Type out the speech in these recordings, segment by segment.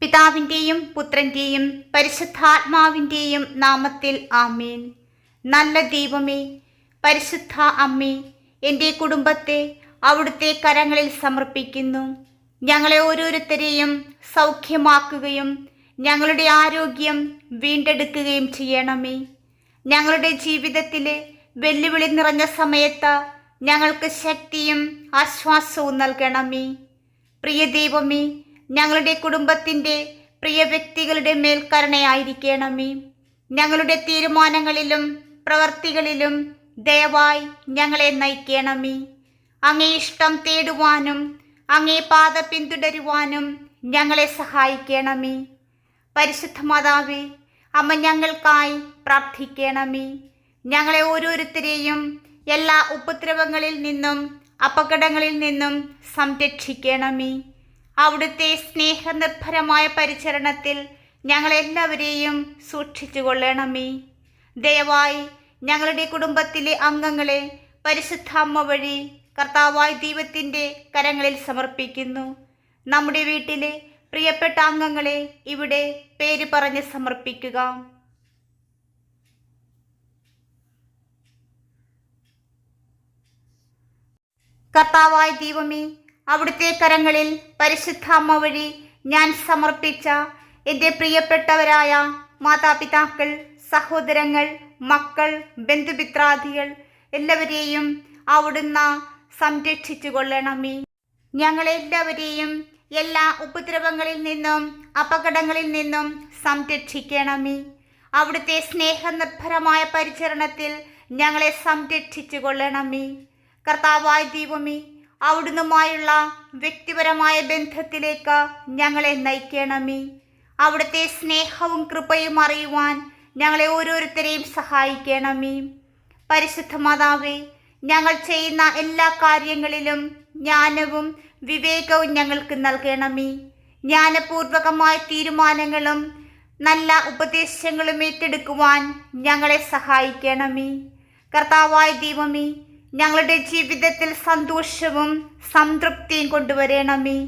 പിതാവിന്റെയും പുത്രന്റെയും പരിശുദ്ധാത്മാവിന്റെയും നാമത്തിൽ ആമേൻ. നല്ല ദൈവമേ പരിശുദ്ധ അമ്മേ എന്റെ കുടുംബത്തെ അവിടുത്തെ കരങ്ങളിൽ സമർപ്പിക്കുന്നു. ഞങ്ങളെ ഓരോരുത്തരെയും സൗഖ്യമാക്കുകയും ഞങ്ങളുടെ ആരോഗ്യം വീണ്ടെടുക്കുകയും ചെയ്യണമേ. ഞങ്ങളുടെ ജീവിതത്തിലെ വെല്ലുവിളി നിറഞ്ഞ സമയത്ത് ഞങ്ങൾക്ക് ശക്തിയും ആശ്വാസവും നൽകണമേ. പ്രിയ ദൈവമേ ഞങ്ങളുടെ കുടുംബത്തിന്റെ പ്രിയ വ്യക്തികളുടെ മേൽ കരുണയായിരിക്കണമേ. ഞങ്ങളുടെ തീരുമാനങ്ങളിലും പ്രവർത്തികളിലും ദയവായി ഞങ്ങളെ നയിക്കണമേ. അങ്ങേ ഇഷ്ടം തേടുവാനും അങ്ങേ പാത പിന്തുടരുവാനും ഞങ്ങളെ സഹായിക്കണമേ. പരിശുദ്ധ മാതാവേ അമ്മ ഞങ്ങൾക്കായി പ്രാർത്ഥിക്കണമേ. ഞങ്ങളെ ഓരോരുത്തരെയും എല്ലാ ഉപദ്രവങ്ങളിൽ നിന്നും അപകടങ്ങളിൽ നിന്നും സംരക്ഷിക്കണമേ. അവിടുത്തെ സ്നേഹനിർഭരമായ പരിചരണത്തിൽ ഞങ്ങളെല്ലാവരെയും സൂക്ഷിച്ചു കൊള്ളണമേ ദയവായി ഞങ്ങളുടെ കുടുംബത്തിലെ അംഗങ്ങളെ പരിശുദ്ധാമ്മ വഴി കർത്താവായ ദൈവത്തിന്റെ കരങ്ങളിൽ സമർപ്പിക്കുന്നു. നമ്മുടെ വീട്ടിലെ പ്രിയപ്പെട്ട അംഗങ്ങളെ ഇവിടെ പേര് പറഞ്ഞ് സമർപ്പിക്കുക. കർത്താവായ ദൈവമേ അവിടുത്തെ കരങ്ങളിൽ പരിശുദ്ധാമ്മ വഴി ഞാൻ സമർപ്പിച്ച എന്റെ പ്രിയപ്പെട്ടവരായ മാതാപിതാക്കൾ സഹോദരങ്ങൾ മക്കൾ ബന്ധുമിത്രാദികൾ എല്ലാവരെയും അവിടുന്ന് സംരക്ഷിച്ചു കൊള്ളണമേ ഞങ്ങളെല്ലാവരെയും എല്ലാ ഉപദ്രവങ്ങളിൽ നിന്നും അപകടങ്ങളിൽ നിന്നും സംരക്ഷിക്കണമേ. അവിടുത്തെ സ്നേഹനിർഭരമായ പരിചരണത്തിൽ ഞങ്ങളെ സംരക്ഷിച്ചു കൊള്ളണമേ കർത്താവായ ദൈവമേ അവിടുന്നുമായുള്ള വ്യക്തിപരമായ ബന്ധത്തിലേക്ക് ഞങ്ങളെ നയിക്കണമേ. അവിടുത്തെ സ്നേഹവും കൃപയും അറിയുവാൻ ഞങ്ങളെ ഓരോരുത്തരെയും സഹായിക്കണമേ. പരിശുദ്ധ മാതാവേ ഞങ്ങൾ ചെയ്യുന്ന എല്ലാ കാര്യങ്ങളിലും ജ്ഞാനവും വിവേകവും ഞങ്ങൾക്ക് നൽകണമേ. ജ്ഞാനപൂർവകമായ തീരുമാനങ്ങളും നല്ല ഉപദേശങ്ങളും ഏറ്റെടുക്കുവാൻ ഞങ്ങളെ സഹായിക്കണമേ. കർത്താവായ ദൈവമേ ഞങ്ങളുടെ ജീവിതത്തിൽ സന്തോഷവും സംതൃപ്തിയും കൊണ്ടുവരണമേ.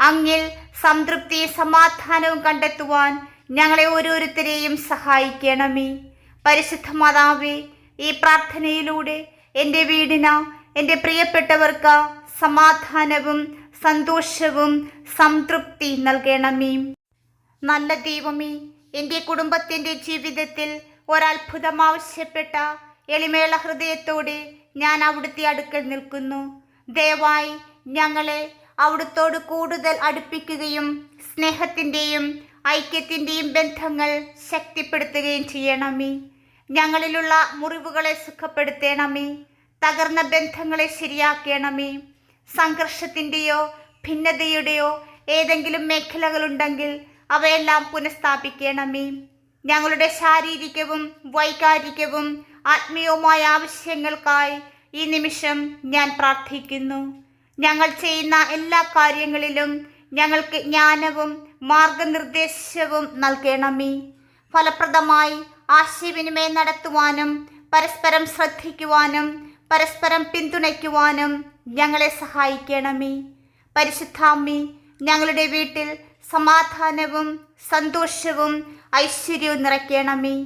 അങ്ങിൽ സംതൃപ്തി സമാധാനവും കണ്ടെത്തുവാൻ ഞങ്ങളെ ഓരോരുത്തരെയും സഹായിക്കണമേ. പരിശുദ്ധ മാതാവേ ഈ പ്രാർത്ഥനയിലൂടെ എന്റെ വീടിന് എന്റെ പ്രിയപ്പെട്ടവർക്ക് സമാധാനവും സന്തോഷവും സംതൃപ്തി നൽകണമേ. നല്ല ദൈവമേ എന്റെ കുടുംബത്തിന്റെ ജീവിതത്തിൽ ഒരത്ഭുതം ആവശ്യപ്പെട്ട എളിമേള ഹൃദയത്തോടെ ഞാൻ അവിടുത്തെ അടുക്കൽ നിൽക്കുന്നു. ദയവായി ഞങ്ങളെ അവിടുത്തോട് കൂടുതൽ അടുപ്പിക്കുകയും സ്നേഹത്തിന്റെയും ഐക്യത്തിന്റെയും ബന്ധങ്ങൾ ശക്തിപ്പെടുത്തുകയും ചെയ്യണമേ. ഞങ്ങളിലുള്ള മുറിവുകളെ സുഖപ്പെടുത്തണമേ. തകർന്ന ബന്ധങ്ങളെ ശരിയാക്കണമേ. സംഘർഷത്തിന്റെയോ ഭിന്നതയുടെയോ ഏതെങ്കിലും മേഖലകളുണ്ടെങ്കിൽ അവയെല്ലാം പുനഃസ്ഥാപിക്കണമേ. ഞങ്ങളുടെ ശാരീരികവും വൈകാരികവും ആത്മീയവുമായ ആവശ്യങ്ങൾക്കായി ഈ നിമിഷം ഞാൻ പ്രാർത്ഥിക്കുന്നു. ഞങ്ങൾ ചെയ്യുന്ന എല്ലാ കാര്യങ്ങളിലും ഞങ്ങൾക്ക് ജ്ഞാനവും മാർഗനിർദ്ദേശവും നൽകണമേ. ഫലപ്രദമായി ആശയവിനിമയം നടത്തുവാനും പരസ്പരം ശ്രദ്ധിക്കുവാനും പരസ്പരം പിന്തുണയ്ക്കുവാനും ഞങ്ങളെ സഹായിക്കണമേ. പരിശുദ്ധാമ്മി ഞങ്ങളുടെ വീട്ടിൽ സമാധാനവും സന്തോഷവും ഐശ്വര്യവും നിറയ്ക്കണമേ.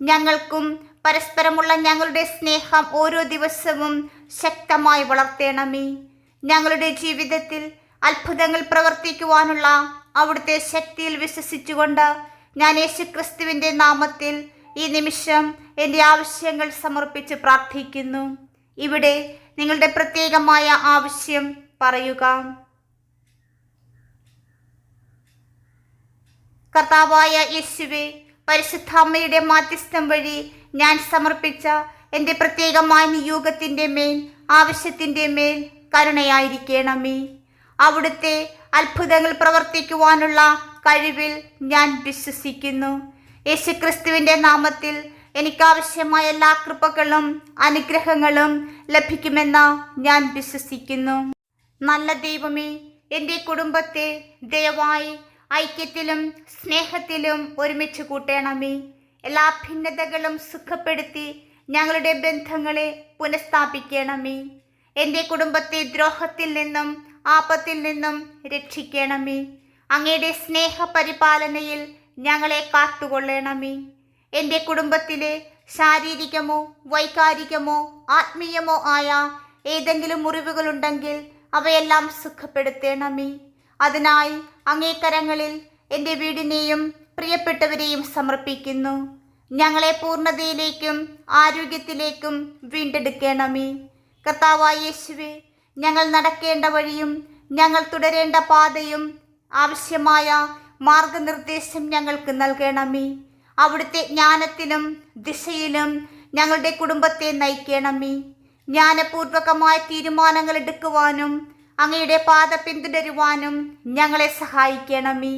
ഞങ്ങൾക്കും പരസ്പരമുള്ള ഞങ്ങളുടെ സ്നേഹം ഓരോ ദിവസവും ശക്തമായി വളർത്തേണമേ. ഞങ്ങളുടെ ജീവിതത്തിൽ അത്ഭുതങ്ങൾ പ്രവർത്തിക്കുവാനുള്ള അവിടുത്തെ ശക്തിയിൽ വിശ്വസിച്ചുകൊണ്ട് ഞാൻ യേശുക്രിസ്തുവിന്റെ നാമത്തിൽ ഈ നിമിഷം എന്റെ ആവശ്യങ്ങൾ സമർപ്പിച്ച് പ്രാർത്ഥിക്കുന്നു. ഇവിടെ നിങ്ങളുടെ പ്രത്യേകമായ ആവശ്യം പറയുക. കർത്താവായ യേശുവെ പരിശുദ്ധാമ്മയുടെ മാധ്യസ്ഥം വഴി ഞാൻ സമർപ്പിച്ച എന്റെ പ്രത്യേകമായ നിയോഗത്തിന്റെ മേൽ ആവശ്യത്തിന്റെ മേൽ കരുണയായിരിക്കണമേ. അവിടുത്തെ അത്ഭുതങ്ങൾ പ്രവർത്തിക്കുവാനുള്ള കഴിവിൽ ഞാൻ വിശ്വസിക്കുന്നു. യേശുക്രിസ്തുവിന്റെ നാമത്തിൽ എനിക്കാവശ്യമായ എല്ലാ കൃപകളും അനുഗ്രഹങ്ങളും ലഭിക്കുമെന്ന് ഞാൻ വിശ്വസിക്കുന്നു. നല്ല ദൈവമേ എന്റെ കുടുംബത്തെ ദയവായി ഐക്യത്തിലും സ്നേഹത്തിലും ഒരുമിച്ച് കൂട്ടണമേ. എല്ലാ ഭിന്നതകളും സുഖപ്പെടുത്തി ഞങ്ങളുടെ ബന്ധങ്ങളെ പുനഃസ്ഥാപിക്കണമേ. എന്റെ കുടുംബത്തെ ദ്രോഹത്തിൽ നിന്നും ആപത്തിൽ നിന്നും രക്ഷിക്കണമേ. അങ്ങയുടെ സ്നേഹപരിപാലനയിൽ ഞങ്ങളെ കാത്തുകൊള്ളണമേ. എന്റെ കുടുംബത്തിലെ ശാരീരികമോ വൈകാരികമോ ആത്മീയമോ ആയ ഏതെങ്കിലും മുറിവുകളുണ്ടെങ്കിൽ അവയെല്ലാം സുഖപ്പെടുത്തണമേ. അതിനായി അങ്ങേക്കരങ്ങളിൽ എന്റെ വീടിനെയും പ്രിയപ്പെട്ടവരെയും സമർപ്പിക്കുന്നു. ഞങ്ങളെ പൂർണതയിലേക്കും ആരോഗ്യത്തിലേക്കും വീണ്ടെടുക്കണമേ. കർത്താവായ യേശുവേ ഞങ്ങൾ നടക്കേണ്ട വഴിയും ഞങ്ങൾ തുടരേണ്ട പാതയും ആവശ്യമായ മാർഗനിർദ്ദേശം ഞങ്ങൾക്ക് നൽകണമേ. അവിടുത്തെ ജ്ഞാനത്തിലും ദിശയിലും ഞങ്ങളുടെ കുടുംബത്തെ നയിക്കണമേ. ജ്ഞാനപൂർവകമായ തീരുമാനങ്ങൾ എടുക്കുവാനും അങ്ങയുടെ പാത പിന്തുടരുവാനും ഞങ്ങളെ സഹായിക്കണമേ.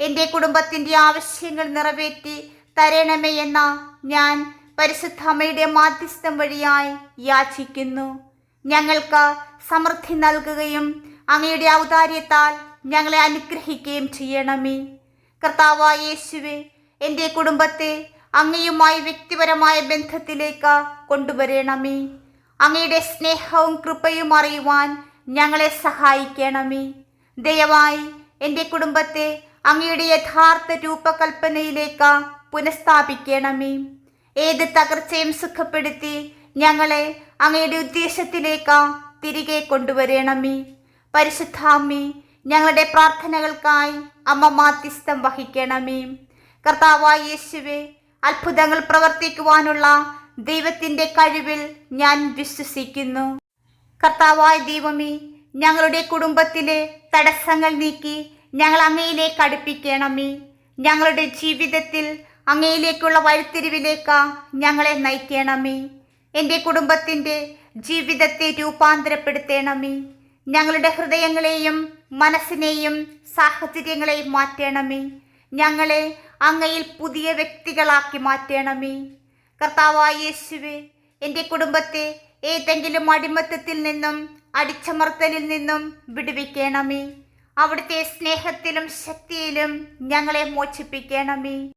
എന്റെ കുടുംബത്തിന്റെ ആവശ്യങ്ങൾ നിറവേറ്റി തരണമേ എന്ന ഞാൻ പരിശുദ്ധമ്മയുടെ മാധ്യസ്ഥം വഴിയായി യാചിക്കുന്നു. ഞങ്ങൾക്ക് സമൃദ്ധി നൽകുകയും അങ്ങയുടെ ഔദാര്യത്താൽ ഞങ്ങളെ അനുഗ്രഹിക്കുകയും ചെയ്യണമേ. കർത്താവായ യേശുവെ എന്റെ കുടുംബത്തെ അങ്ങയുമായി വ്യക്തിപരമായ ബന്ധത്തിലേക്ക് കൊണ്ടുവരണമേ. അങ്ങയുടെ സ്നേഹവും കൃപയും അറിയുവാൻ ഞങ്ങളെ സഹായിക്കണമേ. ദയവായി എന്റെ കുടുംബത്തെ അങ്ങയുടെ യഥാർത്ഥ രൂപകൽപ്പനയിലേക്ക് പുനഃസ്ഥാപിക്കണമേ. ഏത് തകർച്ചയും സുഖപ്പെടുത്തി ഞങ്ങളെ അങ്ങയുടെ ഉദ്ദേശത്തിലേക്ക് തിരികെ കൊണ്ടുവരണമേ. പരിശുദ്ധാമ്മേ ഞങ്ങളുടെ പ്രാർത്ഥനകൾക്കായി അമ്മ മാധ്യസ്ഥം വഹിക്കണമേ. കർത്താവായ യേശുവെ അത്ഭുതങ്ങൾ പ്രവർത്തിക്കുവാനുള്ള ദൈവത്തിന്റെ കഴിവിൽ ഞാൻ വിശ്വസിക്കുന്നു. കർത്താവായ ദൈവമേ ഞങ്ങളുടെ കുടുംബത്തിലെ തടസ്സങ്ങൾ നീക്കി ഞങ്ങൾ അങ്ങയിലേക്ക് അടുപ്പിക്കണമേ. ഞങ്ങളുടെ ജീവിതത്തിൽ അങ്ങയിലേക്കുള്ള വഴിത്തിരിവിലേക്ക് ഞങ്ങളെ നയിക്കണമേ. എന്റെ കുടുംബത്തിന്റെ ജീവിതത്തെ രൂപാന്തരപ്പെടുത്തണമേ. ഞങ്ങളുടെ ഹൃദയങ്ങളെയും മനസ്സിനെയും സാഹചര്യങ്ങളെയും മാറ്റണമേ. ഞങ്ങളെ അങ്ങയിൽ പുതിയ വ്യക്തികളാക്കി മാറ്റണമേ. കർത്താവായ യേശുവെ എന്റെ കുടുംബത്തെ ഏതെങ്കിലും അടിമത്തത്തിൽ നിന്നും അടിച്ചമർത്തലിൽ നിന്നും വിടുവിക്കണമേ. അവിടുത്തെ സ്നേഹത്തിലും ശക്തിയിലും ഞങ്ങളെ മോചിപ്പിക്കണമേ.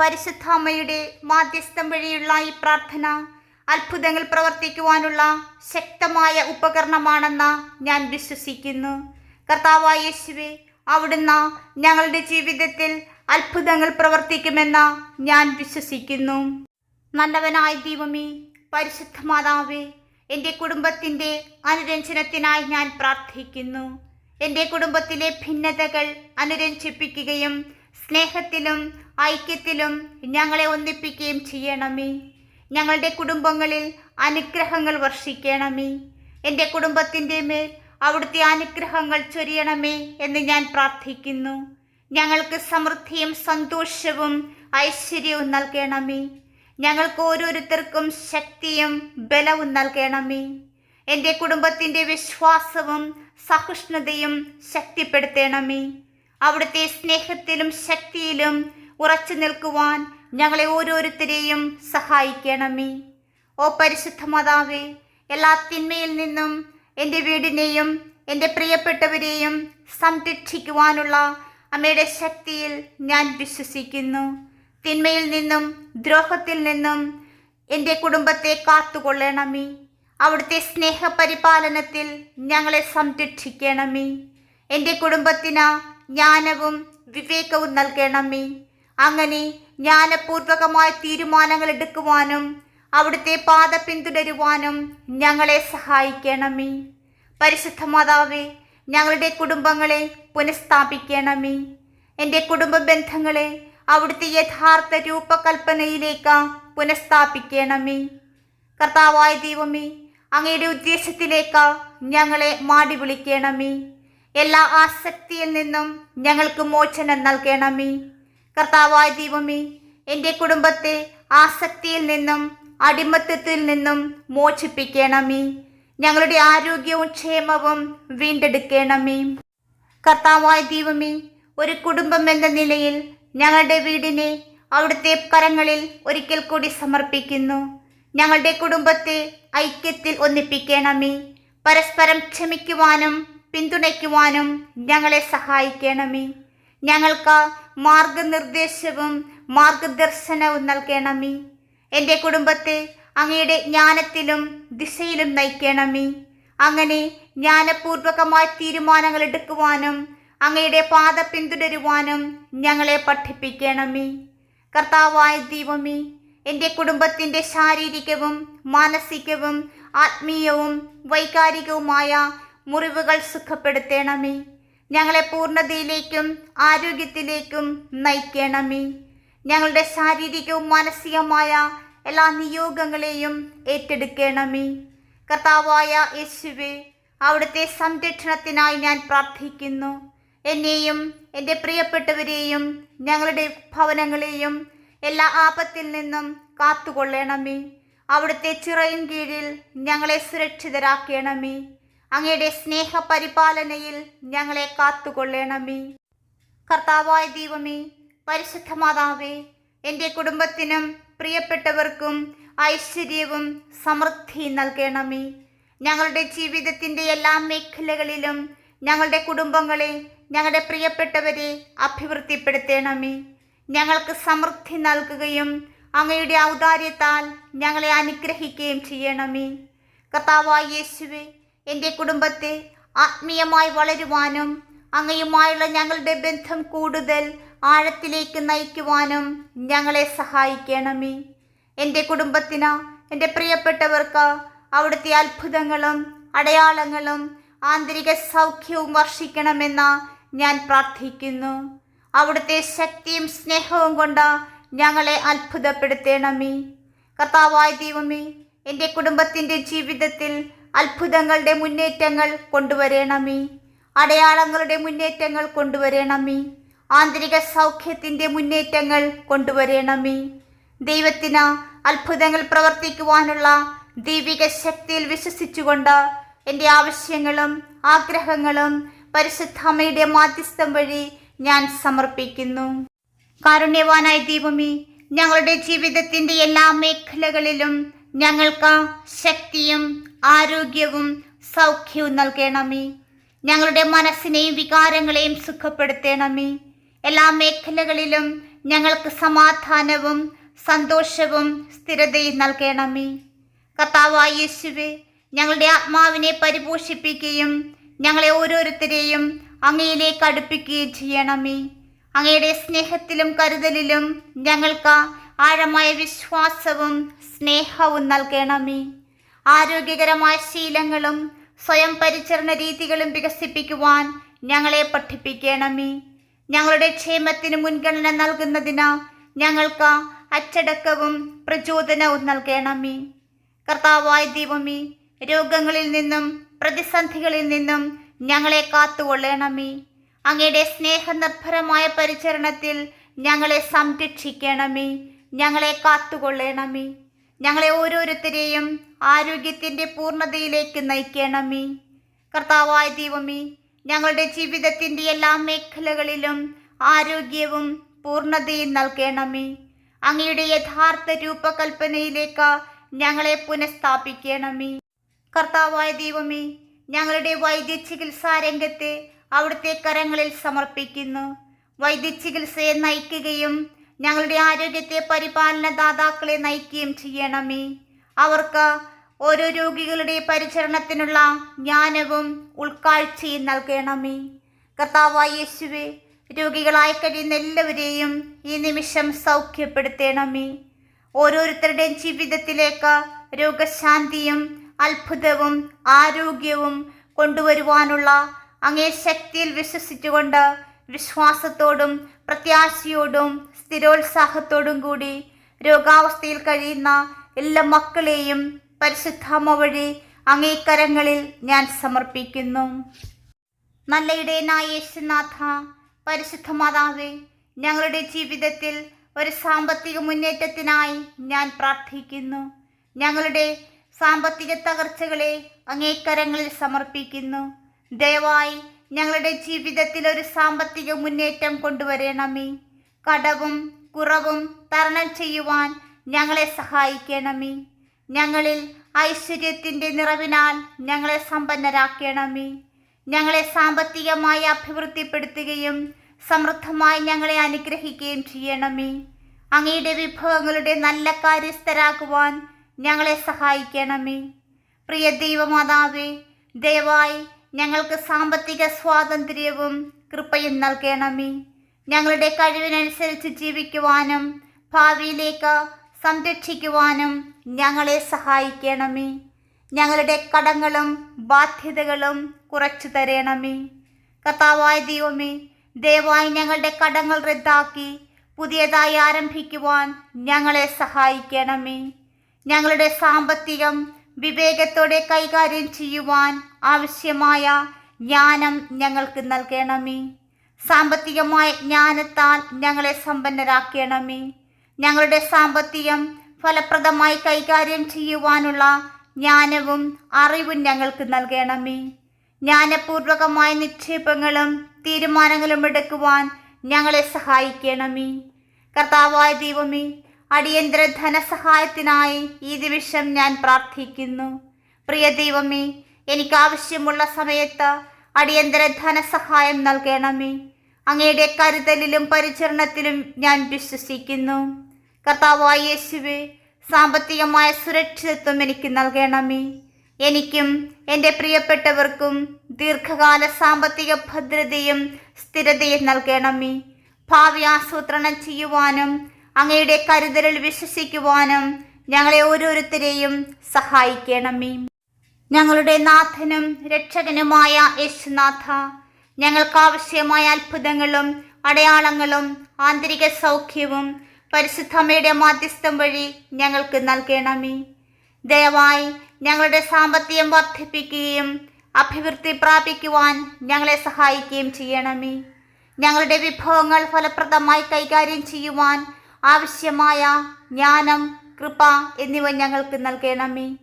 പരിശുദ്ധാമ്മയുടെ മാധ്യസ്ഥം വഴിയുള്ള ഈ പ്രാർത്ഥന അത്ഭുതങ്ങൾ പ്രവർത്തിക്കുവാനുള്ള ശക്തമായ ഉപകരണമാണെന്ന് ഞാൻ വിശ്വസിക്കുന്നു. കർത്താവായ യേശുവെ അവിടുന്ന് ഞങ്ങളുടെ ജീവിതത്തിൽ അത്ഭുതങ്ങൾ പ്രവർത്തിക്കുമെന്ന് ഞാൻ വിശ്വസിക്കുന്നു. നല്ലവനായ ദൈവമേ പരിശുദ്ധ മാതാവേ എന്റെ കുടുംബത്തിന്റെ അനുരഞ്ജനത്തിനായി ഞാൻ പ്രാർത്ഥിക്കുന്നു. എന്റെ കുടുംബത്തിലെ ഭിന്നതകൾ അനുരഞ്ജിപ്പിക്കുകയും സ്നേഹത്തിലും ഐക്യത്തിലും ഞങ്ങളെ ഒന്നിപ്പിക്കുകയും ചെയ്യണമേ. ഞങ്ങളുടെ കുടുംബങ്ങളിൽ അനുഗ്രഹങ്ങൾ വർഷിക്കണമേ. എന്റെ കുടുംബത്തിന്റെ മേൽ അവിടുത്തെ അനുഗ്രഹങ്ങൾ ചൊരിയണമേ എന്ന് ഞാൻ പ്രാർത്ഥിക്കുന്നു. ഞങ്ങൾക്ക് സമൃദ്ധിയും സന്തോഷവും ഐശ്വര്യവും നൽകണമേ. ഞങ്ങൾക്ക് ഓരോരുത്തർക്കും ശക്തിയും ബലവും നൽകണമേ. എന്റെ കുടുംബത്തിന്റെ വിശ്വാസവും സഹിഷ്ണുതയും ശക്തിപ്പെടുത്തണമേ. അവിടുത്തെ സ്നേഹത്തിലും ശക്തിയിലും ഉറച്ചു നിൽക്കുവാൻ ഞങ്ങളെ ഓരോരുത്തരെയും സഹായിക്കണമേ. ഓ പരിശുദ്ധ മാതാവേ എല്ലാ തിന്മയിൽ നിന്നും എന്റെ വീടിനെയും എന്റെ പ്രിയപ്പെട്ടവരെയും സംരക്ഷിക്കുവാനുള്ള അമ്മയുടെ ശക്തിയിൽ ഞാൻ വിശ്വസിക്കുന്നു. തിന്മയിൽ നിന്നും ദ്രോഹത്തിൽ നിന്നും എന്റെ കുടുംബത്തെ കാത്തുകൊള്ളണമേ. അവിടുത്തെ സ്നേഹപരിപാലനത്തിൽ ഞങ്ങളെ സംരക്ഷിക്കണമേ. എന്റെ കുടുംബത്തിന് ജ്ഞാനവും വിവേകവും നൽകണമേ. അങ്ങനെ ജ്ഞാനപൂർവകമായ തീരുമാനങ്ങൾ എടുക്കുവാനും അവിടുത്തെ പാത പിന്തുടരുവാനും ഞങ്ങളെ സഹായിക്കണമേ. പരിശുദ്ധ മാതാവേ ഞങ്ങളുടെ കുടുംബങ്ങളെ പുനഃസ്ഥാപിക്കണമേ. എന്റെ കുടുംബ ബന്ധങ്ങളെ അവിടുത്തെ യഥാർത്ഥ രൂപകൽപ്പനയിലേക്ക് പുനഃസ്ഥാപിക്കണമേ. കർത്താവായ ദൈവമേ അങ്ങയുടെ ഉദ്ദേശത്തിലേക്ക് ഞങ്ങളെ മാടി വിളിക്കണമേ. എല്ലാ ആസക്തിയിൽ നിന്നും ഞങ്ങൾക്ക് മോചനം നൽകണമേ. കർത്താവായ ദൈവമേ എന്റെ കുടുംബത്തെ ആസക്തിയിൽ നിന്നും അടിമത്തത്തിൽ നിന്നും മോചിപ്പിക്കണമേ. ഞങ്ങളുടെ ആരോഗ്യവും ക്ഷേമവും വീണ്ടെടുക്കണമേ. കർത്താവായ ദൈവമേ ഒരു കുടുംബം എന്ന നിലയിൽ ഞങ്ങളുടെ വീടിനെ അവിടുത്തെ കരങ്ങളിൽ ഒരിക്കൽ കൂടി സമർപ്പിക്കുന്നു. ഞങ്ങളുടെ കുടുംബത്തെ ഐക്യത്തിൽ ഒന്നിപ്പിക്കണമേ. പരസ്പരം ക്ഷമിക്കുവാനും പിന്തുണയ്ക്കുവാനും ഞങ്ങളെ സഹായിക്കണമേ. ഞങ്ങൾക്ക് മാർഗനിർദ്ദേശവും മാർഗദർശനവും നൽകണമേ. എന്റെ കുടുംബത്തെ അങ്ങയുടെ ജ്ഞാനത്തിലും ദിശയിലും നയിക്കണമേ. അങ്ങനെ ജ്ഞാനപൂർവകമായ തീരുമാനങ്ങൾ എടുക്കുവാനും അങ്ങയുടെ പാത പിന്തുടരുവാനും ഞങ്ങളെ പഠിപ്പിക്കണമേ. കർത്താവായ ദൈവമേ എന്റെ കുടുംബത്തിന്റെ ശാരീരികവും മാനസികവും ആത്മീയവും വൈകാരികവുമായ മുറിവുകൾ സുഖപ്പെടുത്തേണമേ. ഞങ്ങളെ പൂർണതയിലേക്കും ആരോഗ്യത്തിലേക്കും നയിക്കണമേ. ഞങ്ങളുടെ ശാരീരികവും മാനസികമായ എല്ലാ നിയോഗങ്ങളെയും ഏറ്റെടുക്കണമേ. കർത്താവായ യേശുവെ അവിടുത്തെ സംരക്ഷണത്തിനായി ഞാൻ പ്രാർത്ഥിക്കുന്നു. എന്നെയും എന്റെ പ്രിയപ്പെട്ടവരെയും ഞങ്ങളുടെ ഭവനങ്ങളെയും എല്ലാ ആപത്തിൽ നിന്നും കാത്തുകൊള്ളണമേ. അവിടുത്തെ ചിറയിൻ കീഴിൽ ഞങ്ങളെ സുരക്ഷിതരാക്കണമേ. അങ്ങയുടെ സ്നേഹ പരിപാലനയിൽ ഞങ്ങളെ കാത്തുകൊള്ളണമേ. കർത്താവായ ദൈവമേ പരിശുദ്ധ മാതാവേ എന്റെ കുടുംബത്തിനും പ്രിയപ്പെട്ടവർക്കും ഐശ്വര്യവും സമൃദ്ധി നൽകണമേ. ഞങ്ങളുടെ ജീവിതത്തിന്റെ എല്ലാ മേഖലകളിലും ഞങ്ങളുടെ കുടുംബങ്ങളെ ഞങ്ങളുടെ പ്രിയപ്പെട്ടവരെ അഭിവൃദ്ധിപ്പെടുത്തണമേ. ഞങ്ങൾക്ക് സമൃദ്ധി നൽകുകയും അങ്ങയുടെ ഔദാര്യത്താൽ ഞങ്ങളെ അനുഗ്രഹിക്കുകയും ചെയ്യണമേ. കർത്താവായ യേശുവെ എന്റെ കുടുംബത്തെ ആത്മീയമായി വളരുവാനും അങ്ങയുമായുള്ള ഞങ്ങളുടെ ബന്ധം കൂടുതൽ ആഴത്തിലേക്ക് നയിക്കുവാനും ഞങ്ങളെ സഹായിക്കണമേ. എന്റെ കുടുംബത്തിന് എന്റെ പ്രിയപ്പെട്ടവർക്ക് അവിടുത്തെ അത്ഭുതങ്ങളും അടയാളങ്ങളും ആന്തരിക സൗഖ്യവും വർഷിക്കണമെന്ന് ഞാൻ പ്രാർത്ഥിക്കുന്നു. അവിടുത്തെ ശക്തിയും സ്നേഹവും കൊണ്ട് ഞങ്ങളെ അത്ഭുതപ്പെടുത്തണമേ. കർത്താവായ ദൈവമേ എന്റെ കുടുംബത്തിന്റെ ജീവിതത്തിൽ അത്ഭുതങ്ങളുടെ മുന്നേറ്റങ്ങൾ കൊണ്ടുവരേണമേ. അടയാളങ്ങളുടെ മുന്നേറ്റങ്ങൾ കൊണ്ടുവരേണമേ. ആന്തരിക സൗഖ്യത്തിന്റെ മുന്നേറ്റങ്ങൾ കൊണ്ടുവരേണമേ. ദൈവത്തിന് അത്ഭുതങ്ങൾ പ്രവർത്തിക്കുവാനുള്ള ദൈവിക ശക്തിയിൽ വിശ്വസിച്ചുകൊണ്ട് എന്റെ ആവശ്യങ്ങളും ആഗ്രഹങ്ങളും പരിശുദ്ധമ്മയുടെ മാധ്യസ്ഥം വഴി ഞാൻ സമർപ്പിക്കുന്നു. കാരുണ്യവാനായ ദൈവമേ ഞങ്ങളുടെ ജീവിതത്തിന്റെ എല്ലാ മേഖലകളിലും ഞങ്ങൾക്ക് ശക്തിയും ആരോഗ്യവും സൗഖ്യവും നൽകണമേ. ഞങ്ങളുടെ മനസ്സിനെയും വികാരങ്ങളെയും സുഖപ്പെടുത്തണമേ. എല്ലാ മേഖലകളിലും ഞങ്ങൾക്ക് സമാധാനവും സന്തോഷവും സ്ഥിരതയും നൽകണമേ. കർത്താവായ യേശുവെ ഞങ്ങളുടെ ആത്മാവിനെ പരിപോഷിപ്പിക്കുകയും ഞങ്ങളെ ഓരോരുത്തരെയും അങ്ങയിലേക്ക് അടുപ്പിക്കുകയും ചെയ്യണമേ. അങ്ങയുടെ സ്നേഹത്തിലും കരുതലിലും ഞങ്ങൾക്ക് ആഴമായ വിശ്വാസവും സ്നേഹവും നൽകണമേ. ആരോഗ്യകരമായ ശീലങ്ങളും സ്വയം പരിചരണ രീതികളും വികസിപ്പിക്കുവാൻ ഞങ്ങളെ പഠിപ്പിക്കണമേ. ഞങ്ങളുടെ ക്ഷേമത്തിന് മുൻഗണന നൽകുന്നതിന് ഞങ്ങൾക്ക് അച്ചടക്കവും പ്രചോദനവും നൽകണമേ. കർത്താവായ ദൈവമേ രോഗങ്ങളിൽ നിന്നും പ്രതിസന്ധികളിൽ നിന്നും ഞങ്ങളെ കാത്തുകൊള്ളണമേ. അങ്ങയുടെ സ്നേഹനിർഭരമായ പരിചരണത്തിൽ ഞങ്ങളെ സംരക്ഷിക്കണമേ. ഞങ്ങളെ കാത്തുകൊള്ളണമേ. ഞങ്ങളെ ഓരോരുത്തരെയും ആരോഗ്യത്തിന്റെ പൂർണതയിലേക്ക് നയിക്കണമേ. കർത്താവായ ദൈവമേ ഞങ്ങളുടെ ജീവിതത്തിന്റെ എല്ലാ മേഖലകളിലും ആരോഗ്യവും പൂർണതയും നൽകണമേ. അങ്ങയുടെ യഥാർത്ഥ രൂപകൽപ്പനയിലേക്ക് ഞങ്ങളെ പുനഃസ്ഥാപിക്കണമേ. കർത്താവായ ദൈവമേ ഞങ്ങളുടെ വൈദ്യ ചികിത്സാ രംഗത്തെ അവിടുത്തെ കരങ്ങളിൽ സമർപ്പിക്കുന്നു. വൈദ്യ ചികിത്സയെ നയിക്കുകയും ഞങ്ങളുടെ ആരോഗ്യത്തെ പരിപാലന ദാതാക്കളെ നയിക്കുകയും ചെയ്യണമേ. അവർക്ക് ഓരോ രോഗികളുടെ പരിചരണത്തിനുള്ള ജ്ഞാനവും ഉൾക്കാഴ്ചയും നൽകണമേ. കർത്താവായ യേശുവെ രോഗികളായി കഴിയുന്ന എല്ലാവരെയും ഈ നിമിഷം സൗഖ്യപ്പെടുത്തണമേ. ഓരോരുത്തരുടെയും ജീവിതത്തിലേക്ക് രോഗശാന്തിയും അത്ഭുതവും ആരോഗ്യവും കൊണ്ടുവരുവാനുള്ള അങ്ങേ ശക്തിയിൽ വിശ്വസിച്ചുകൊണ്ട് വിശ്വാസത്തോടും പ്രത്യാശയോടും സ്ഥിരോത്സാഹത്തോടും കൂടി രോഗാവസ്ഥയിൽ കഴിയുന്ന എല്ലാ മക്കളെയും പരിശുദ്ധാമ വഴി അങ്ങേക്കരങ്ങളിൽ ഞാൻ സമർപ്പിക്കുന്നു. നല്ല ഇടയനായ യേശുനാഥ പരിശുദ്ധ മാതാവേ ഞങ്ങളുടെ ജീവിതത്തിൽ ഒരു സാമ്പത്തിക മുന്നേറ്റത്തിനായി ഞാൻ പ്രാർത്ഥിക്കുന്നു. ഞങ്ങളുടെ സാമ്പത്തിക തകർച്ചകളെ അങ്ങേക്കരങ്ങളിൽ സമർപ്പിക്കുന്നു. ദയവായി ഞങ്ങളുടെ ജീവിതത്തിൽ ഒരു സാമ്പത്തിക മുന്നേറ്റം കൊണ്ടുവരണമേ. കടവും കുറവും തരണം ചെയ്യുവാൻ ഞങ്ങളെ സഹായിക്കണമേ. ഞങ്ങളിൽ ഐശ്വര്യത്തിന്റെ നിറവിനാൽ ഞങ്ങളെ സമ്പന്നരാക്കണമേ. ഞങ്ങളെ സാമ്പത്തികമായി അഭിവൃദ്ധിപ്പെടുത്തുകയും സമൃദ്ധമായി ഞങ്ങളെ അനുഗ്രഹിക്കുകയും ചെയ്യണമേ. അങ്ങയുടെ വിഭവങ്ങളുടെ നല്ല കാര്യസ്ഥരാകുവാൻ ഞങ്ങളെ സഹായിക്കണമേ. പ്രിയ ദൈവമാതാവേ ദയവായി ഞങ്ങൾക്ക് സാമ്പത്തിക സ്വാതന്ത്ര്യവും കൃപയും നൽകണമേ. ഞങ്ങളുടെ കഴിവിനനുസരിച്ച് ജീവിക്കുവാനും ഭാവിയിലേക്ക് സംരക്ഷിക്കുവാനും ഞങ്ങളെ സഹായിക്കണമേ. ഞങ്ങളുടെ കടങ്ങളും ബാധ്യതകളും കുറച്ചു തരണമേ. കർത്താവായ ദൈവമേ ദയവായി ഞങ്ങളുടെ കടങ്ങൾ റദ്ദാക്കി പുതിയതായി ആരംഭിക്കുവാൻ ഞങ്ങളെ സഹായിക്കണമേ. ഞങ്ങളുടെ സാമ്പത്തികം വിവേകത്തോടെ കൈകാര്യം ചെയ്യുവാൻ ആവശ്യമായ ജ്ഞാനം ഞങ്ങൾക്ക് നൽകണമേ. സാമ്പത്തികമായ ജ്ഞാനത്താൽ ഞങ്ങളെ സമ്പന്നരാക്കണമേ. ഞങ്ങളുടെ സാമ്പത്തികം ഫലപ്രദമായി കൈകാര്യം ചെയ്യുവാനുള്ള ജ്ഞാനവും അറിവും ഞങ്ങൾക്ക് നൽകണമേ. ജ്ഞാനപൂർവകമായ നിക്ഷേപങ്ങളും തീരുമാനങ്ങളും എടുക്കുവാൻ ഞങ്ങളെ സഹായിക്കണമേ. കർത്താവായ ദൈവമേ അടിയന്തര ധനസഹായത്തിനായി ഈ നിമിഷം ഞാൻ പ്രാർത്ഥിക്കുന്നു. പ്രിയ ദൈവമേ എനിക്ക് ആവശ്യമുള്ള സമയത്ത് അടിയന്തര ധനസഹായം നൽകണമേ. അങ്ങയുടെ കരുതലിലും പരിചരണത്തിലും ഞാൻ വിശ്വസിക്കുന്നു. കർത്താവായ യേശുവെ സാമ്പത്തികമായ സുരക്ഷിതത്വം എനിക്ക് നൽകണമേ. എനിക്കും എന്റെ പ്രിയപ്പെട്ടവർക്കും ദീർഘകാല സാമ്പത്തിക ഭദ്രതയും സ്ഥിരതയും നൽകണമേ. ഭാവി ആസൂത്രണം ചെയ്യുവാനും അങ്ങയുടെ കരുതലിൽ വിശ്വസിക്കുവാനും ഞങ്ങളെ ഓരോരുത്തരെയും സഹായിക്കണമേ. ഞങ്ങളുടെ നാഥനും രക്ഷകനുമായ യേശുനാഥ ഞങ്ങൾക്കാവശ്യമായ അത്ഭുതങ്ങളും അടയാളങ്ങളും ആന്തരിക സൗഖ്യവും പരിശുദ്ധമ്മയുടെ മാധ്യസ്ഥം വഴി ഞങ്ങൾക്ക് നൽകണമേ. ദയവായി ഞങ്ങളുടെ സാമ്പത്തികം വർദ്ധിപ്പിക്കുകയും അഭിവൃദ്ധി പ്രാപിക്കുവാൻ ഞങ്ങളെ സഹായിക്കുകയും ചെയ്യണമേ. ഞങ്ങളുടെ വിഭവങ്ങൾ ഫലപ്രദമായി കൈകാര്യം ചെയ്യുവാൻ ആവശ്യമായ ജ്ഞാനം കൃപ എന്നിവ ഞങ്ങൾക്ക് നൽകണമേ.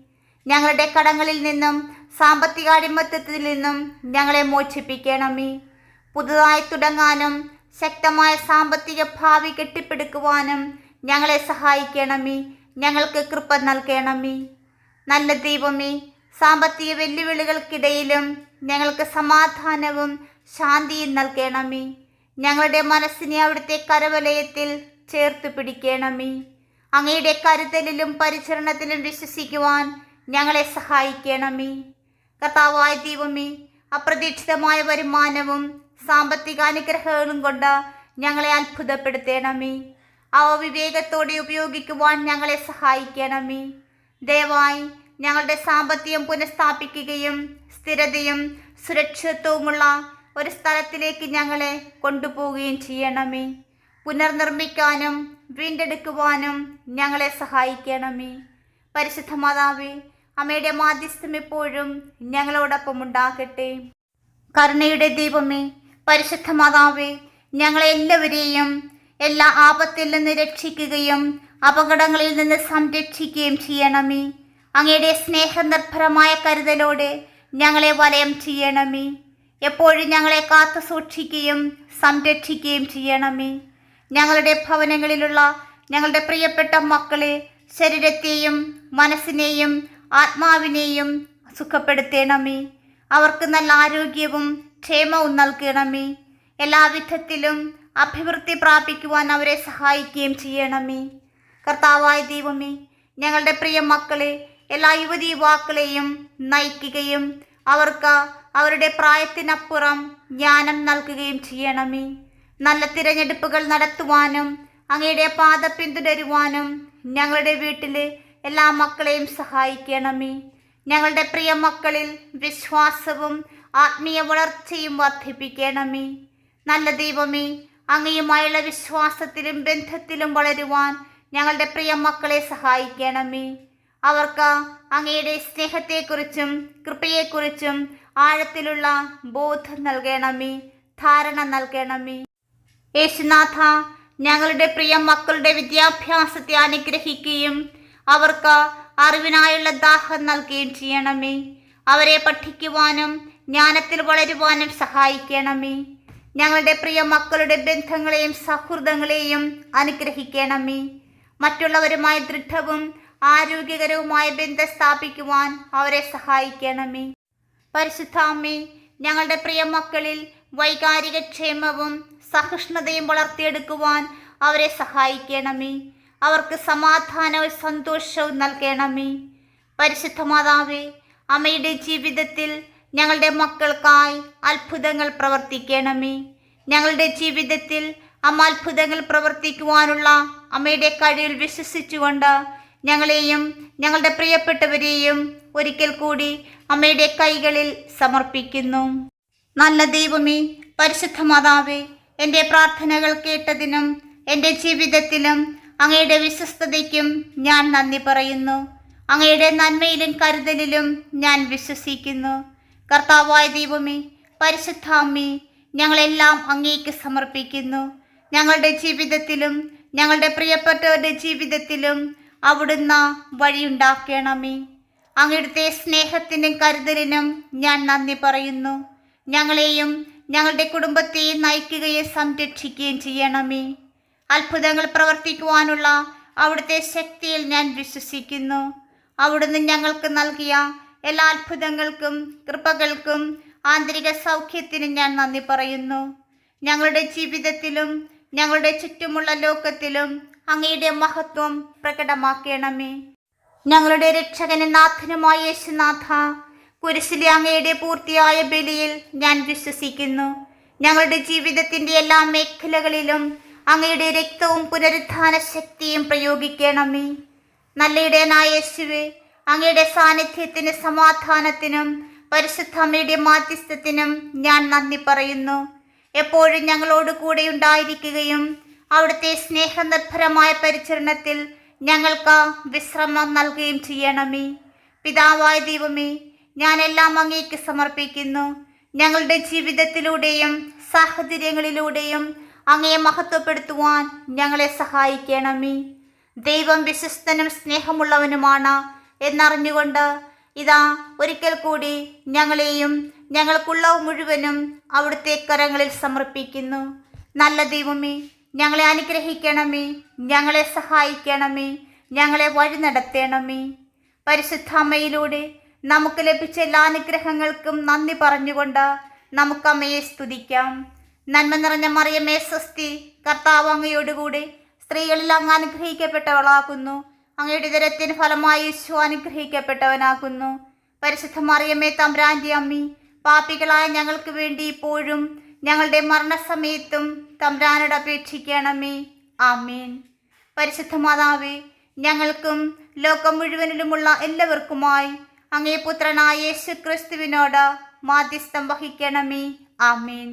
ഞങ്ങളുടെ കടങ്ങളിൽ നിന്നും സാമ്പത്തിക അടിമത്തത്തിൽ നിന്നും ഞങ്ങളെ മോചിപ്പിക്കണമേ. പുതുതായി തുടങ്ങാനും ശക്തമായ സാമ്പത്തിക ഭാവി കെട്ടിപ്പടുക്കുവാനും ഞങ്ങളെ സഹായിക്കണമേ. ഞങ്ങൾക്ക് കൃപ നൽകണമേ. നല്ല ദൈവമേ സാമ്പത്തിക വെല്ലുവിളികൾക്കിടയിലും ഞങ്ങൾക്ക് സമാധാനവും ശാന്തിയും നൽകണമേ. ഞങ്ങളുടെ മനസ്സിനെ അവിടുത്തെ കരവലയത്തിൽ ചേർത്ത് പിടിക്കണമേ. അങ്ങയുടെ കരുതലിലും പരിചരണത്തിലും വിശ്വസിക്കുവാൻ ഞങ്ങളെ സഹായിക്കണമേ. കർത്താവായ ദൈവമേ അപ്രതീക്ഷിതമായ വരുമാനവും സാമ്പത്തിക അനുഗ്രഹങ്ങളും കൊണ്ട് ഞങ്ങളെ അത്ഭുതപ്പെടുത്തണമേ. അവ വിവേകത്തോടെ ഉപയോഗിക്കുവാൻ ഞങ്ങളെ സഹായിക്കണമേ. ദയവായി ഞങ്ങളുടെ സാമ്പത്തികം പുനഃസ്ഥാപിക്കുകയും സ്ഥിരതയും സുരക്ഷിതത്വവുമുള്ള ഒരു സ്ഥലത്തിലേക്ക് ഞങ്ങളെ കൊണ്ടുപോവുകയും ചെയ്യണമേ. പുനർനിർമ്മിക്കാനും വീണ്ടെടുക്കുവാനും ഞങ്ങളെ സഹായിക്കണമേ. പരിശുദ്ധ മാതാവേ അമ്മയുടെ മാധ്യസ്ഥം എപ്പോഴും ഞങ്ങളോടൊപ്പം ഉണ്ടാകട്ടെ. കരുണയുടെ ദൈവമേ പരിശുദ്ധ മാതാവേ ഞങ്ങളെല്ലാവരെയും എല്ലാ ആപത്തിൽ നിന്ന് രക്ഷിക്കുകയും അപകടങ്ങളിൽ നിന്ന് സംരക്ഷിക്കുകയും ചെയ്യണമേ. അങ്ങയുടെ സ്നേഹനിർഭരമായ കരുതലോടെ ഞങ്ങളെ വലയം ചെയ്യണമേ. എപ്പോഴും ഞങ്ങളെ കാത്തു സൂക്ഷിക്കുകയും സംരക്ഷിക്കുകയും ചെയ്യണമേ. ഞങ്ങളുടെ ഭവനങ്ങളിലുള്ള ഞങ്ങളുടെ പ്രിയപ്പെട്ട മക്കളെ ശരീരത്തെയും മനസ്സിനെയും ആത്മാവിനെയും സുഖപ്പെടുത്തണമേ. അവർക്ക് നല്ല ആരോഗ്യവും ക്ഷേമവും നൽകണമേ. എല്ലാവിധത്തിലും അഭിവൃദ്ധി പ്രാപിക്കുവാൻ അവരെ സഹായിക്കുകയും ചെയ്യണമേ. കർത്താവായ ദൈവമേ ഞങ്ങളുടെ പ്രിയ മക്കളെ എല്ലാ യുവതി യുവാക്കളെയും നയിക്കുകയും അവർക്ക് അവരുടെ പ്രായത്തിനപ്പുറം ജ്ഞാനം നൽകുകയും ചെയ്യണമേ. നല്ല തിരഞ്ഞെടുപ്പുകൾ നടത്തുവാനും അങ്ങയുടെ പാത പിന്തുടരുവാനും ഞങ്ങളുടെ വീട്ടിലെ എല്ലാ മക്കളെയും സഹായിക്കണമേ. ഞങ്ങളുടെ പ്രിയ മക്കളിൽ വിശ്വാസവും ആത്മീയ വളർച്ചയും വർദ്ധിപ്പിക്കണമേ. നല്ല ദൈവമേ അങ്ങയുമായുള്ള വിശ്വാസത്തിലും ബന്ധത്തിലും വളരുവാൻ ഞങ്ങളുടെ പ്രിയ മക്കളെ സഹായിക്കണമേ. അവർക്ക് അങ്ങയുടെ സ്നേഹത്തെക്കുറിച്ചും കൃപയെക്കുറിച്ചും ആഴത്തിലുള്ള ബോധം നൽകണമേ ധാരണ നൽകണമേ. യേശുനാഥ ഞങ്ങളുടെ പ്രിയ മക്കളുടെ വിദ്യാഭ്യാസത്തെ അനുഗ്രഹിക്കുകയും അവർക്ക് അറിവിനായുള്ള ദാഹം നൽകുകയും ചെയ്യണമേ. അവരെ പഠിക്കുവാനും ജ്ഞാനത്തിൽ വളരുവാനും സഹായിക്കണമേ. ഞങ്ങളുടെ പ്രിയ മക്കളുടെ ബന്ധങ്ങളെയും സൗഹൃദങ്ങളെയും അനുഗ്രഹിക്കണമേ. മറ്റുള്ളവരുമായി ദൃഢവും ആരോഗ്യകരവുമായ ബന്ധം സ്ഥാപിക്കുവാൻ അവരെ സഹായിക്കണമേ. പരിശുദ്ധാമ്മേ ഞങ്ങളുടെ പ്രിയ മക്കളിൽ വൈകാരിക ക്ഷേമവും സഹിഷ്ണുതയും വളർത്തിയെടുക്കുവാൻ അവരെ സഹായിക്കണമേ. അവർക്ക് സമാധാനവും സന്തോഷവും നൽകണമേ. പരിശുദ്ധ മാതാവേ അമ്മയുടെ ജീവിതത്തിൽ ഞങ്ങളുടെ മക്കൾക്കായി അത്ഭുതങ്ങൾ പ്രവർത്തിക്കണമേ. ഞങ്ങളുടെ ജീവിതത്തിൽ അമ്മ അത്ഭുതങ്ങൾ പ്രവർത്തിക്കുവാനുള്ള അമ്മയുടെ കഴിവിൽ വിശ്വസിച്ചുകൊണ്ട് ഞങ്ങളെയും ഞങ്ങളുടെ പ്രിയപ്പെട്ടവരെയും ഒരിക്കൽ കൂടി അമ്മയുടെ കൈകളിൽ സമർപ്പിക്കുന്നു. നല്ല ദൈവമേ പരിശുദ്ധ മാതാവേ എന്റെ പ്രാർത്ഥനകൾ കേട്ടതിനും എന്റെ ജീവിതത്തിലും അങ്ങയുടെ വിശ്വസ്തതയ്ക്കും ഞാൻ നന്ദി പറയുന്നു. അങ്ങയുടെ നന്മയിലും കരുതലിലും ഞാൻ വിശ്വസിക്കുന്നു. കർത്താവായ ദൈവമേ പരിശുദ്ധാമി ഞങ്ങളെല്ലാം അങ്ങേക്ക് സമർപ്പിക്കുന്നു. ഞങ്ങളുടെ ജീവിതത്തിലും ഞങ്ങളുടെ പ്രിയപ്പെട്ടവരുടെ ജീവിതത്തിലും അവിടുന്ന് വഴിയുണ്ടാക്കണമേ. അങ്ങയുടെ സ്നേഹത്തിനും കരുതലിനും ഞാൻ നന്ദി പറയുന്നു. ഞങ്ങളെയും ഞങ്ങളുടെ കുടുംബത്തെ നയിക്കുകയും സംരക്ഷിക്കുകയും ചെയ്യണമേ. അത്ഭുതങ്ങൾ പ്രവർത്തിക്കുവാനുള്ള അവിടുത്തെ ശക്തിയിൽ ഞാൻ വിശ്വസിക്കുന്നു. അവിടുന്ന് ഞങ്ങൾക്ക് നൽകിയ എല്ലാ അത്ഭുതങ്ങൾക്കും കൃപകൾക്കും ആന്തരിക സൗഖ്യത്തിനും ഞാൻ നന്ദി പറയുന്നു. ഞങ്ങളുടെ ജീവിതത്തിലും ഞങ്ങളുടെ ചുറ്റുമുള്ള ലോകത്തിലും അങ്ങയുടെ മഹത്വം പ്രകടമാക്കണമേ. ഞങ്ങളുടെ രക്ഷകനും നാഥനുമായ യേശുനാഥ കുരിശിലെ അങ്ങയുടെ പൂർത്തിയായ ബലിയിൽ ഞാൻ വിശ്വസിക്കുന്നു. ഞങ്ങളുടെ ജീവിതത്തിന്റെ എല്ലാ മേഖലകളിലും അങ്ങയുടെ രക്തവും പുനരുദ്ധാന ശക്തിയും പ്രയോഗിക്കണമേ. നല്ല ഇടയനായ യേശുവെ അങ്ങയുടെ സാന്നിധ്യത്തിന് സമാധാനത്തിനും പരിശുദ്ധ അമ്മയുടെ മാധ്യസ്ഥത്തിനും ഞാൻ നന്ദി പറയുന്നു. എപ്പോഴും ഞങ്ങളോട് കൂടെ ഉണ്ടായിരിക്കുകയും അവിടുത്തെ സ്നേഹനിർഭരമായ പരിചരണത്തിൽ ഞങ്ങൾക്ക് വിശ്രമം നൽകുകയും ചെയ്യണമേ. പിതാവായ ദൈവമേ ഞാനെല്ലാം അങ്ങേക്ക് സമർപ്പിക്കുന്നു. ഞങ്ങളുടെ ജീവിതത്തിലൂടെയും സാഹചര്യങ്ങളിലൂടെയും അങ്ങയെ മഹത്വപ്പെടുത്തുവാൻ ഞങ്ങളെ സഹായിക്കണമേ. ദൈവം വിശ്വസ്തനും സ്നേഹമുള്ളവനുമാണ് എന്നറിഞ്ഞുകൊണ്ട് ഇതാ ഒരിക്കൽ കൂടി ഞങ്ങളെയും ഞങ്ങൾക്കുള്ള മുഴുവനും അവിടുത്തെ കരങ്ങളിൽ സമർപ്പിക്കുന്നു. നല്ല ദൈവമേ ഞങ്ങളെ അനുഗ്രഹിക്കണമേ ഞങ്ങളെ സഹായിക്കണമേ ഞങ്ങളെ വഴി നടത്തണമേ. പരിശുദ്ധാമ്മയിലൂടെ നമുക്ക് ലഭിച്ച എല്ലാ അനുഗ്രഹങ്ങൾക്കും നന്ദി പറഞ്ഞുകൊണ്ട് നമുക്ക് അമ്മയെ സ്തുതിക്കാം. നന്മ നിറഞ്ഞ മറിയമേ സ്വസ്തി കർത്താവ് അങ്ങയോടുകൂടി സ്ത്രീകളിൽ അങ്ങ് അനുഗ്രഹിക്കപ്പെട്ടവളാകുന്നു. അങ്ങയുടെ ദരത്തിന് ഫലമായി യേശു അനുഗ്രഹിക്കപ്പെട്ടവനാകുന്നു. പരിശുദ്ധ മറിയമ്മേ തമ്പ്രാന്റെ അമ്മി പാപ്പികളായ ഞങ്ങൾക്ക് വേണ്ടി ഇപ്പോഴും ഞങ്ങളുടെ മരണസമയത്തും തമ്പ്രാനോട് അപേക്ഷിക്കണമേ. ആമീൻ. പരിശുദ്ധ മാതാവേ ഞങ്ങൾക്കും ലോകം മുഴുവനിലുമുള്ള എല്ലാവർക്കുമായി അങ്ങേ പുത്രനായ യേശു ക്രിസ്തുവിനോട് മാധ്യസ്ഥം വഹിക്കണമേ. ആമീൻ.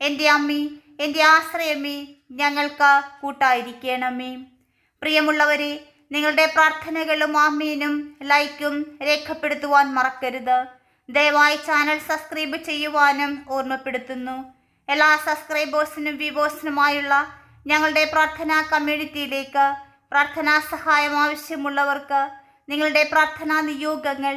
എന്റെ അമ്മി എന്റെ ആശ്രയമേ ഞങ്ങൾക്ക് കൂട്ടായിരിക്കണമേ. പ്രിയമുള്ളവരെ നിങ്ങളുടെ പ്രാർത്ഥനകളും ആമീനും ലൈക്കും രേഖപ്പെടുത്തുവാൻ മറക്കരുത്. ദയവായി ചാനൽ സബ്സ്ക്രൈബ് ചെയ്യുവാനും ഓർമ്മപ്പെടുത്തുന്നു. എല്ലാ സബ്സ്ക്രൈബേഴ്സിനും വ്യൂവേഴ്സിനുമായുള്ള ഞങ്ങളുടെ പ്രാർത്ഥനാ കമ്മ്യൂണിറ്റിയിലേക്ക് പ്രാർത്ഥനാ സഹായം ആവശ്യമുള്ളവർക്ക് നിങ്ങളുടെ പ്രാർത്ഥനാ നിയോഗങ്ങൾ